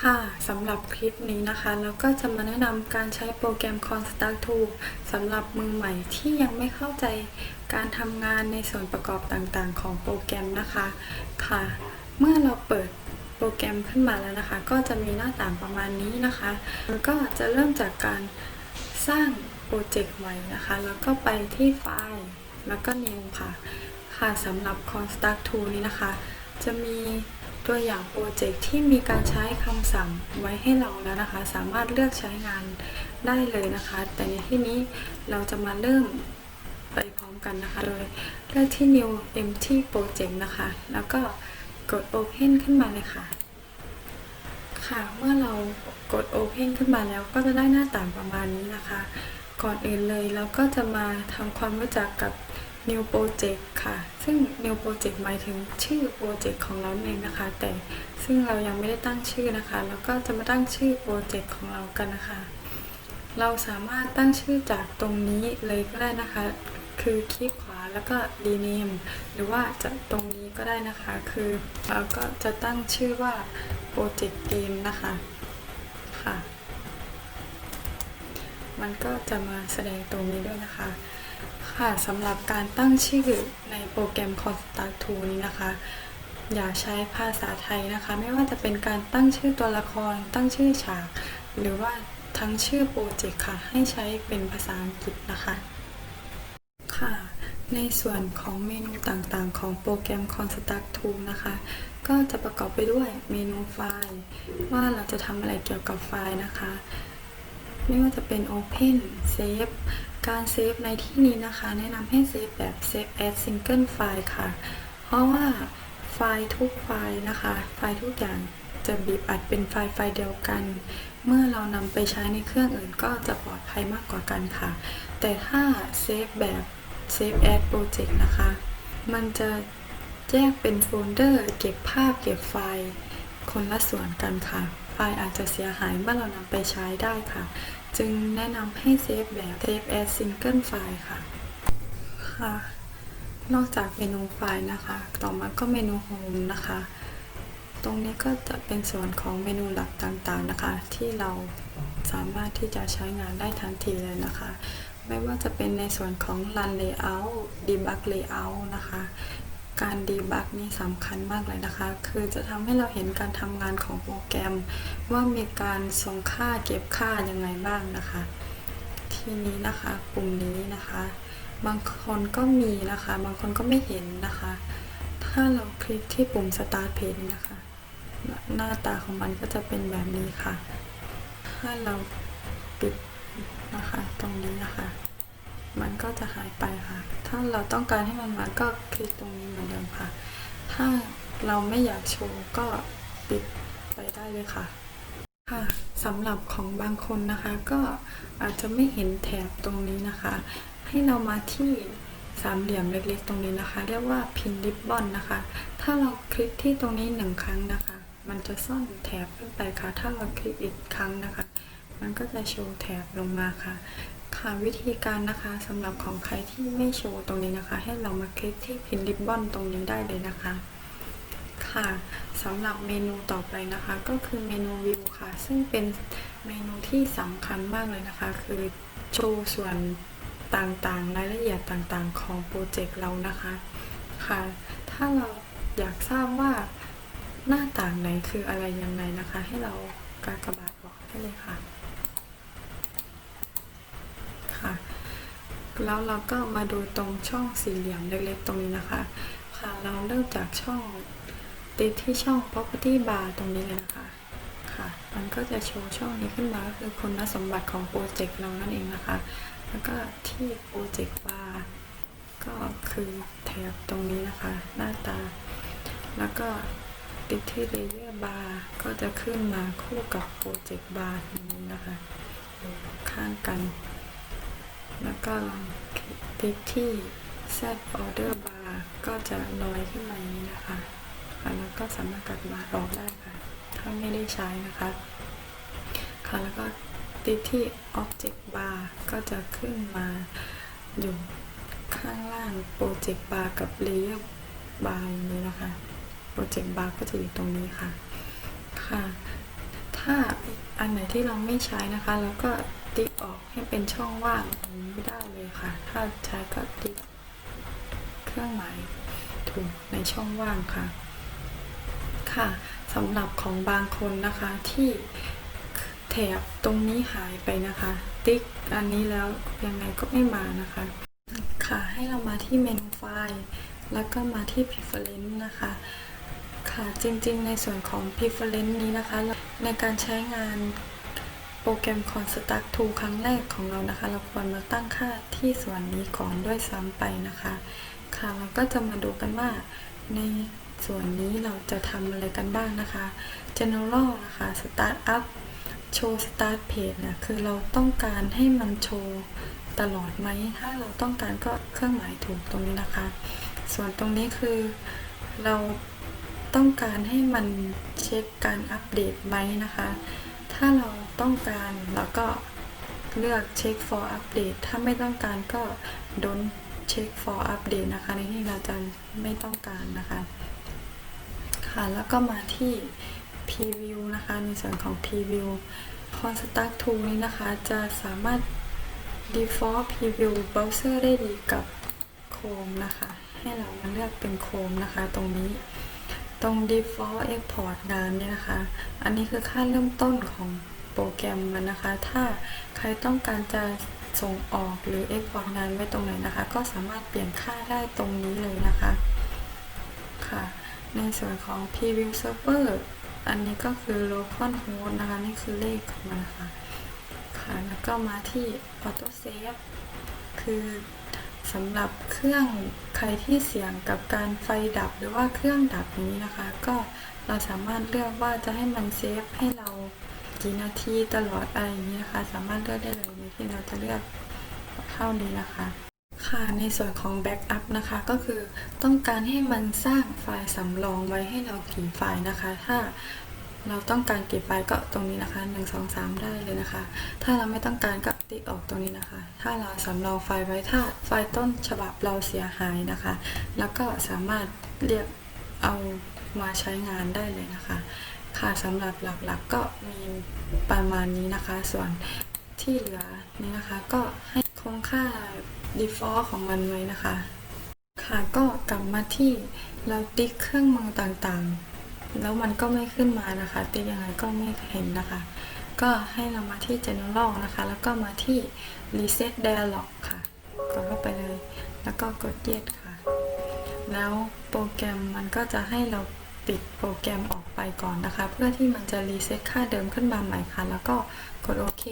ค่ะ สำหรับคลิปนี้นะคะเราก็จะมาแนะนำการใช้โปรแกรม Construct Tool สำหรับมือใหม่ที่ยังไม่เข้าใจการทำงานในส่วนประกอบต่างๆ ของโปรแกรมนะคะค่ะ เมื่อเราเปิดโปรแกรมขึ้นมาแล้วนะคะ ก็จะมีหน้าต่างประมาณนี้นะคะแล้วก็จะเริ่มจากการสร้างโปรเจกต์ใหม่นะคะ แล้วก็ไปที่ไฟล์แล้วก็ New ค่ะ ค่ะสำหรับ Construct Tool นี้นะคะ จะมี ตัวอย่างโปรเจกต์ที่มีการใช้คำสั่งไว้ให้เราแล้วนะคะ สามารถเลือกใช้งานได้เลยนะคะ แต่ในที่นี้เราจะมาเริ่มไปพร้อมกันนะคะ โดยเลือกที่ New Empty Project นะคะ แล้วก็กด Open ขึ้นมาเลยค่ะ ค่ะ เมื่อเรากด Open ขึ้นมาแล้วก็จะได้หน้าต่างประมาณนี้นะคะ ก่อนอื่นเลยเราก็จะมาทำความรู้จักกับ New Project ค่ะ ซึ่ง New Project หมายถึงชื่อโปรเจกต์ของเราเองนะคะ แต่ซึ่งเรายังไม่ได้ตั้งชื่อนะคะ แล้วก็จะมาตั้งชื่อโปรเจกต์ของเรากันนะคะ เราสามารถตั้งชื่อจากตรงนี้เลยก็ได้นะคะ คือคลิกขวาแล้วก็ rename หรือว่าจะตรงนี้ก็ได้นะคะ คือเราก็จะตั้งชื่อว่า Project Game นะคะค่ะ มันก็จะมาแสดงตรงนี้ด้วยนะคะ ค่ะสำหรับการตั้งชื่อในโปรแกรม Construct Tool นี้นะคะ อย่าใช้ภาษาไทยนะคะ ไม่ว่าจะเป็นการตั้งชื่อตัวละคร ตั้งชื่อฉาก หรือว่าทั้งชื่อโปรเจกต์ค่ะ ให้ใช้เป็นภาษาอังกฤษนะคะค่ะ ในส่วนของเมนูต่างๆ ของโปรแกรม Construct Tool นะคะ ก็จะประกอบไปด้วยเมนูไฟล์ ว่าเราจะทำอะไรเกี่ยวกับไฟล์นะคะ ไม่ว่าจะเป็น Open Save การเซฟในที่นี้นะคะ แนะนำให้เซฟแบบ Save as Single File ค่ะ เพราะว่าไฟล์ทุกไฟล์นะคะ ไฟล์ทุกอย่างจะบีบอัดเป็นไฟล์ไฟล์เดียวกัน เมื่อเรานำไปใช้ในเครื่องอื่นก็จะปลอดภัยมากกว่ากันค่ะ แต่ถ้าเซฟแบบ Save as Project นะคะ มันจะแยกเป็นโฟลเดอร์ เก็บภาพเก็บไฟล์ คนละส่วนกันค่ะ ไฟล์อาจจะเสียหายเมื่อเรานำไปใช้ได้ค่ะ จึงแนะนำให้เซฟแบบ Save as Single File ค่ะ ค่ะ นอกจากเมนูไฟล์นะคะ ต่อมาก็เมนู Home นะคะ ตรงนี้ก็จะเป็นส่วนของเมนูหลักต่างๆนะคะ ที่เราสามารถที่จะใช้งานได้ทันทีเลยนะคะ ไม่ว่าจะเป็นในส่วนของ Run Layout Debug Layout นะคะ การดีบักนี่สำคัญมากเลยนะคะ คือจะทำให้เราเห็นการทำงานของโปรแกรม ว่ามีการส่งค่าเก็บค่ายังไงบ้างนะคะ ทีนี้นะคะปุ่มนี้นะคะ บางคนก็มีนะคะ บางคนก็ไม่เห็นนะคะ ถ้าเราคลิกที่ปุ่ม Start Page นะคะ หน้าตาของมันก็จะเป็นแบบนี้ค่ะ ถ้าเราปิดนะคะ ตรงนี้นะคะ มันก็จะหายไปค่ะ ถ้าเราต้องการให้มันมาก็คลิกตรงนี้เหมือนเดิมค่ะ ถ้าเราไม่อยากโชว์ก็ปิดไปได้เลยค่ะ ค่ะสำหรับของบางคนนะคะ ก็อาจจะไม่เห็นแถบตรงนี้นะคะ ให้เรามาที่สามเหลี่ยมเล็กๆ ตรงนี้นะคะ เรียกว่าพินริบบอนนะคะ ถ้าเราคลิกที่ตรงนี้หนึ่งครั้งนะคะ มันจะซ่อนแถบขึ้นไปค่ะ ถ้าเราคลิกอีกครั้งนะคะ มันก็จะโชว์แถบลงมาค่ะ ค่ะวิธีการนะคะสำหรับของใครที่ไม่โชว์ตรงนี้นะคะ ให้เรามาคลิกที่พินริบบอนตรงนี้ได้เลยนะคะ ค่ะสำหรับเมนูต่อไปนะคะ ก็คือเมนูวิวค่ะ ซึ่งเป็นเมนูที่สำคัญมากเลยนะคะ คือโชว์ส่วนต่างๆ รายละเอียดต่างๆ ของโปรเจกต์เรานะคะค่ะ ถ้าเราอยากทราบว่าหน้าต่างไหนคืออะไรยังไงนะคะ ให้เรากากบาทบอกได้เลยค่ะค่ะ แล้วเราก็มาดูตรงช่องสี่เหลี่ยมเล็กๆตรงนี้นะคะ ค่ะเราเริ่มจากช่องติดที่ช่อง property bar ตรงนี้เลยนะคะค่ะ มันก็จะโชว์ช่องนี้ขึ้นมาก็คือคุณสมบัติของโปรเจกต์เรานั่นเองนะคะ แล้วก็ที่โปรเจกต์บาร์ก็คือแถบตรงนี้นะคะ หน้าตา แล้วก็ติดที่ layer bar ก็จะขึ้นมาคู่กับโปรเจกต์บาร์นี้นะคะ ข้างกัน แล้วก็ลองคลิกที่ set order bar ก็จะลอยขึ้นมาอย่างนี้นะคะแล้วก็สามารถกัดมาออกได้ค่ะ ถ้าไม่ได้ใช้นะคะ ค่ะแล้วก็ติดที่ object bar ก็จะขึ้นมาอยู่ข้างล่าง project bar กับ layer bar อย่างนี้นะคะ project bar ก็จะอยู่ตรงนี้ค่ะ ค่ะ ถ้า อันไหนที่เราไม่ใช้นะคะเราก็ติ๊กออกให้เป็นช่องว่างอย่ได้เลยค่ะ ถ้าใช้ก็ติ๊กเครื่องหมายถูกในช่องว่างค่ะ ค่ะสำหรับของบางคนนะคะที่แถบตรงนี้หายไปนะคะ ติ๊กอันนี้แล้วยังไงก็ไม่มานะคะ ค่ะให้เรามาที่เมนูไฟล์ แล้วก็มาที่ preference นะคะ ค่ะจริงๆ ในส่วนของ preference นี้นะคะ ในการใช้งานโปรแกรม Construct to ครั้งแรกของเรานะคะ เราควรมาตั้งค่าที่ส่วนนี้ก่อนด้วยซ้ำไปนะคะ ค่ะเราก็จะมาดูกันว่าในส่วนนี้เราจะทำอะไรกันบ้างนะคะ General นะคะ Start Up โชว์ Start Page นี่ยคือเราต้องการให้มันโชว์ตลอดไหม ถ้าเราต้องการก็เครื่องหมายถูกตรงนี้นะคะ ส่วนตรงนี้คือเรา ต้องการให้มันเช็คการอัปเดตไหมนะคะ ถ้าเราต้องการเราก็เลือก check for update ถ้าไม่ต้องการก็ don't check for update นะคะ ในที่เราจะไม่ต้องการนะคะ ค่ะ แล้วก็มาที่ preview นะคะ ในส่วนของ preview construct tool นี้นะคะ จะสามารถ default preview browser ได้ดีกับ Chrome นะคะ ให้เราเลือกเป็น Chrome นะคะ ตรงนี้ ตรง default export งานเนี่ยนะคะ อันนี้คือค่าเริ่มต้นของโปรแกรมมันนะคะ ถ้าใครต้องการจะส่งออกหรือ export งานไว้ตรงไหนนะคะ ก็สามารถเปลี่ยนค่าได้ตรงนี้เลยนะคะค่ะ ในส่วนของ preview server อันนี้ก็คือ local host นะคะ นี่คือเลขของมันนะคะค่ะ แล้วก็มาที่ auto save คือ สำหรับเครื่องใครที่เสี่ยงกับการไฟดับหรือว่าเครื่องดับนี้นะคะ ก็เราสามารถเลือกว่าจะให้มันเซฟให้เรากี่นาทีตลอดอะไรอย่างนี้นะคะ สามารถเลือกได้เลยในที่เราจะเลือกเท่านี้นะคะค่ะในส่วนของ Backup นะคะก็คือต้องการให้มันสร้างไฟล์สำรองไว้ให้เรากี่ไฟล์นะคะ ถ้าเราต้องการกี่ไฟล์ก็ตรงนี้นะคะ 1 2 3 ได้เลยนะคะ ถ้าเราไม่ต้องการก็ ติ๊กออกตรงนี้นะคะ ถ้าเราสำรองไฟล์ไว้ถ้าไฟล์ต้นฉบับเราเสียหายนะคะ แล้วก็สามารถเรียกเอามาใช้งานได้เลยนะคะ ค่ะสำหรับหลักๆก็มีประมาณนี้นะคะ ส่วนที่เหลือนี้นะคะ ก็ให้คงค่า default ของมันไว้นะคะ ค่ะก็กลับมาที่เราติ๊กเครื่องมือต่างๆ แล้วมันก็ไม่ขึ้นมานะคะ ติ๊กยังไงก็ไม่เห็นนะคะ ก็ให้เรามาที่ general นะคะ แล้วก็มาที่ reset dialog ค่ะกดเข้าไปเลย แล้วก็กด yes ค่ะ แล้วโปรแกรมมันก็จะให้เราปิดโปรแกรมออกไปก่อนนะคะ เพื่อที่มันจะรีเซ็ตค่าเดิมขึ้นมาใหม่ค่ะ แล้วก็กดโอเค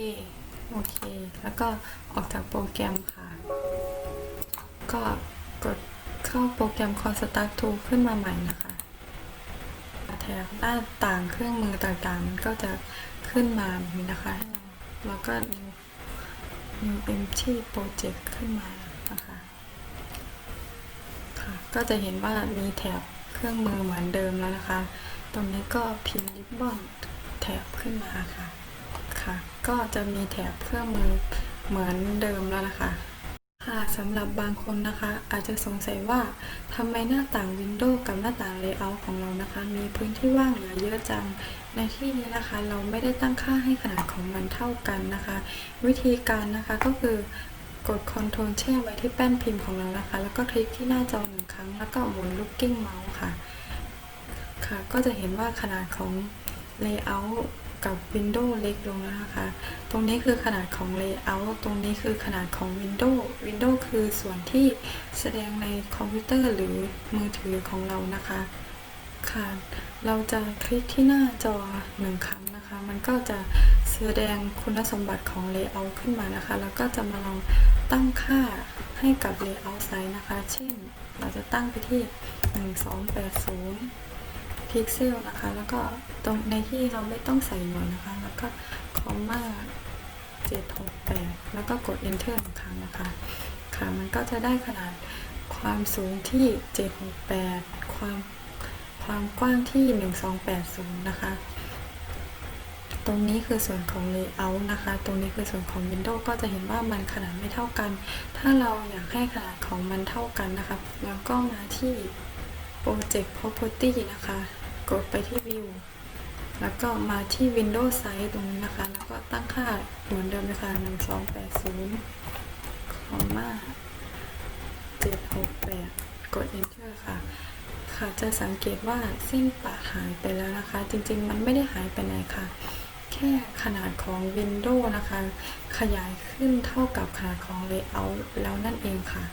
โอเค แล้วก็ออกจากโปรแกรมค่ะ ก็กดเข้าโปรแกรม Construct Tool ขึ้นมาใหม่นะคะแถบหน้าต่างเครื่องมือต่างๆมันก็จะ ขึ้นมาแบบนี้นะคะให้เราแล้วก็ new new empty project ขึ้นมานะคะค่ะก็จะเห็นว่ามีแถบเครื่องมือเหมือนเดิมแล้วนะคะ ตรงนี้ก็พิมพ์ริบบอนแถบขึ้นมาค่ะค่ะ ก็จะมีแถบเครื่องมือเหมือนเดิมแล้วนะคะ ค่ะสำหรับบางคนนะคะ อาจจะสงสัยว่าทำไมหน้าต่าง Windows กับหน้าต่าง Layout ของเรานะคะ มีพื้นที่ว่างเหลือเยอะจัง ในที่นี้นะคะ เราไม่ได้ตั้งค่าให้ขนาดของมันเท่ากันนะคะ วิธีการนะคะก็คือกด Ctrl แช่ไว้ที่แป้นพิมพ์ของเรานะคะ แล้วก็คลิกที่หน้าจอหนึ่งครั้ง แล้วก็หมุน Looking Mouse ค่ะ ค่ะ ก็จะเห็นว่าขนาดของ Layout กับ Windows เล็กลงแล้วนะคะ ตรงนี้คือขนาดของ Layout ตรงนี้คือขนาดของ Windows Windows คือส่วนที่แสดงในคอมพิวเตอร์หรือมือถือของเรานะคะ ค่ะ เราจะคลิกที่หน้าจอหนึ่งครั้งนะคะ มันก็จะแสดงคุณสมบัติของ Layout ขึ้นมานะคะ แล้วก็จะมาลองตั้งค่าให้กับ Layout Size นะคะ เช่น เราจะตั้งไปที่ 1280 พิกเซลนะคะ แล้วก็ตรงในที่เราไม่ต้องใส่หน่วยนะคะ แล้วก็คอมมา768 แล้วก็กด enter หนึ่งครั้งนะคะ ค่ะ มันก็จะได้ขนาดความสูงที่ 768 ความความกว้างที่ 1280 นะคะ ตรงนี้คือส่วนของ layout นะคะ ตรงนี้คือส่วนของ Windows ก็จะเห็นว่ามันขนาดไม่เท่ากัน ถ้าเราอยากให้ขนาดของมันเท่ากันนะคะแล้วก็มาที่ Project Property นะคะ กดไปที่ View แล้วก็มาที่ Windows Size ตรงนี้นะคะ แล้วก็ตั้งค่าเหมือนเดิมเลยค่ะ1280คอมมา768 กด Enter ค่ะ ค่ะจะสังเกตว่าเส้นปะหายไปแล้วนะคะ จริงๆ มันไม่ได้หายไปไหนค่ะ แค่ขนาดของ Windows นะคะ ขยายขึ้นเท่ากับขนาดของ Layout แล้วนั่นเองค่ะ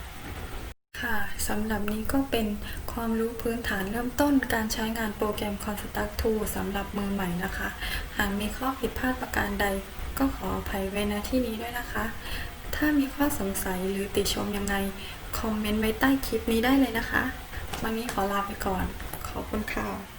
ค่ะ สำหรับนี้ก็เป็นความรู้พื้นฐานเริ่มต้นการใช้งานโปรแกรม Construct Tool สำหรับมือใหม่นะคะ หากมีข้อผิดพลาดประการใด ก็ขออภัยไว้ณที่นี้ด้วยนะคะ ถ้ามีข้อสงสัยหรือติชมยังไง คอมเมนต์ไว้ใต้คลิปนี้ได้เลยนะคะ วันนี้ขอลาไปก่อน ขอบคุณค่ะ